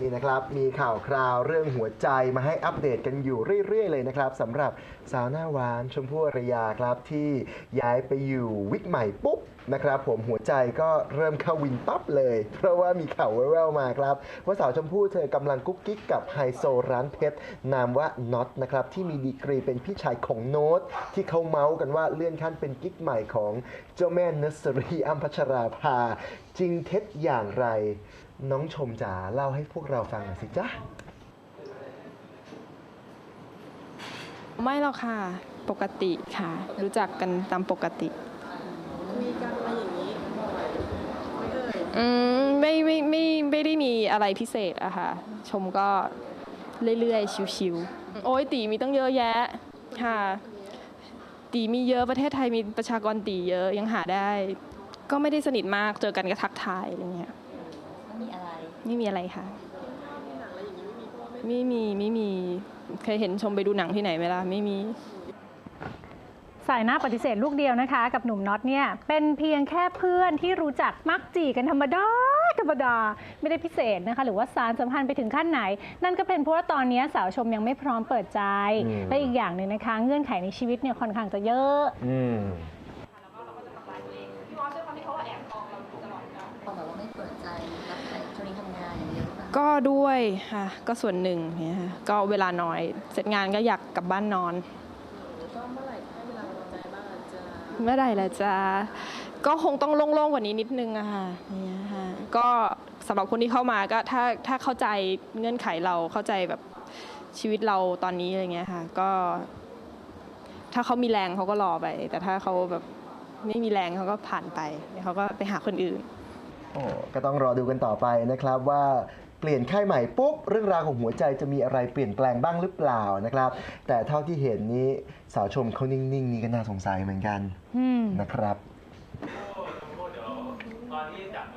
นี่นะครับ มีข่าวคราวเรื่องหัวใจมาให้อัปเดตกันอยู่เรื่อย ๆ เลยนะครับสำหรับสาวหน้าหวานชมพู่อารยาครับที่ย้ายไปอยู่วิกใหม่ปุ๊บนะครับผมหัวใจก็เริ่มเข้าวินปั๊บเลย เพราะว่ามีข่าวแว่วๆมาครับ ว่าสาวชมพู่เธอกำลังกุ๊กกิ๊กกับไฮโซร้านเพชร นามว่าน็อตนะครับ ที่มีดีกรีเป็นพี่ชายของโน้ต ที่เขาเมาส์กันว่าเลื่อนขั้นเป็นกิ๊กใหม่ของเจ้าแม่เนสเซอรีอัมพัชราภา จริงเท็จอย่างไร น้องชมจ๋าเล่าให้พวกเราฟังหน่อยสิจ๊ะไม่หรอกค่ะ ปกติค่ะ รู้จักกันตามปกติ คุยกันอะไรอย่างนี้ไม่เอ่ยอืมไม่ไม่ไม่ไม่ได้มีอะไรพิเศษอะค่ะ ชมก็เรื่อยๆ ชิวๆโอ้ยตีมีตั้งเยอะแยะค่ะ ตีมีเยอะประเทศไทยมีประชากรตีเยอะยังหาได้ ก็ไม่ได้สนิทมากเจอกันก็ทักทายอะไรเงี้ยไม่มีอะไรไม่มีอะไรค่ะหนังอะไรอย่างนี้ไม่มีเพราะว่าไม่ไม่มีไม่มีเคยเห็นชมไปดูหนังที่ไหนไหมล่ะไม่มี สายหน้าปฏิเสธลูกเดียวนะคะ กับหนุ่มน็อตเนี่ยเป็นเพียงแค่เพื่อนที่รู้จักมักจีกันธรรมดาธรรมดาไม่ได้พิเศษนะคะ หรือว่าสารสัมพันธ์ไปถึงขั้นไหน นั่นก็เป็นเพราะว่าตอนนี้สาวชมยังไม่พร้อมเปิดใจอืมและอีกอย่างหนึ่งนะคะ เงื่อนไขในชีวิตเนี่ยค่อนข้างจะเยอะอืมเขาแบบว่าไม่เปิดใจรับแต่ช่วงนี้ทำงานอย่างเดียวหรือเปล่าก็ด้วยค่ะก็ส่วนหนึ่งเนี่ยค่ะก็เวลาน้อย เสร็จงานก็อยากกลับบ้านนอนก็เมื่อไหร่ เมื่อไหร่ล่ะจะก็คงต้องโล่งๆกว่านี้นิดนึงอะค่ะเนี่ยค่ะก็สำหรับคนที่เข้ามาก็ถ้าถ้าเข้าใจเงื่อนไขเราเข้าใจแบบชีวิตเราตอนนี้อะไรเงี้ยค่ะ ก็ ถ้าเขามีแรงเขาก็รอไป แต่ถ้าเขาแบบไม่มีแรงเขาก็ผ่านไปเดี๋ยวเขาก็ไปหาคนอื่น โอ้ก็ต้องรอดูกันต่อไปนะครับว่า เปลี่ยนค่ายใหม่ปุ๊บเรื่องราวของหัวใจจะมีอะไรเปลี่ยนแปลงบ้างหรือเปล่านะครับ แต่เท่าที่เห็นนี้สาวชมเขานิ่งๆนี่ก็น่าสงสัยเหมือนกันอืมนะครับ